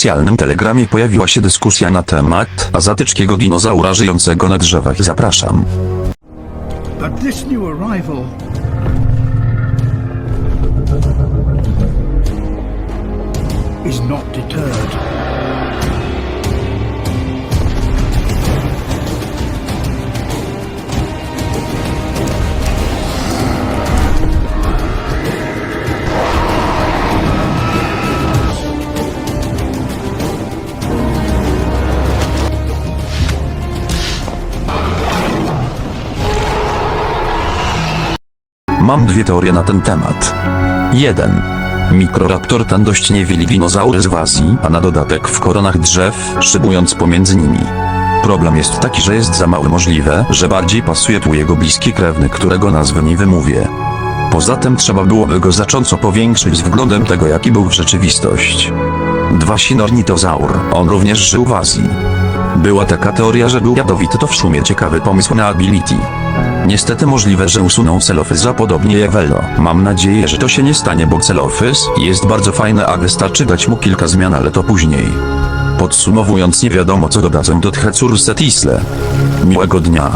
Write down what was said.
oficjalnym telegramie pojawiła się dyskusja na temat azjatyckiego dinozaura żyjącego na drzewach. Zapraszam. But this new arrival is not deterred. Mam dwie teorie na ten temat. 1. Mikroraptor ten dość niewieli dinozaury z Azji, a na dodatek w koronach drzew, szybując pomiędzy nimi. Problem jest taki, że jest za mały możliwe, że bardziej pasuje tu jego bliski krewny, którego nazwy nie wymówię. Poza tym trzeba byłoby go znacząco powiększyć z względem tego jaki był w rzeczywistość. Dwa sinornitozaur, on również żył w Azji. Była taka teoria, że był jadowity to w sumie ciekawy pomysł na ability. Niestety możliwe, że usuną celofyza podobnie jak Velo. Mam nadzieję, że to się nie stanie, bo celofyz jest bardzo fajny, a wystarczy dać mu kilka zmian, ale to później. Podsumowując, nie wiadomo co dodadzą do Tchecur Setisle. Miłego dnia.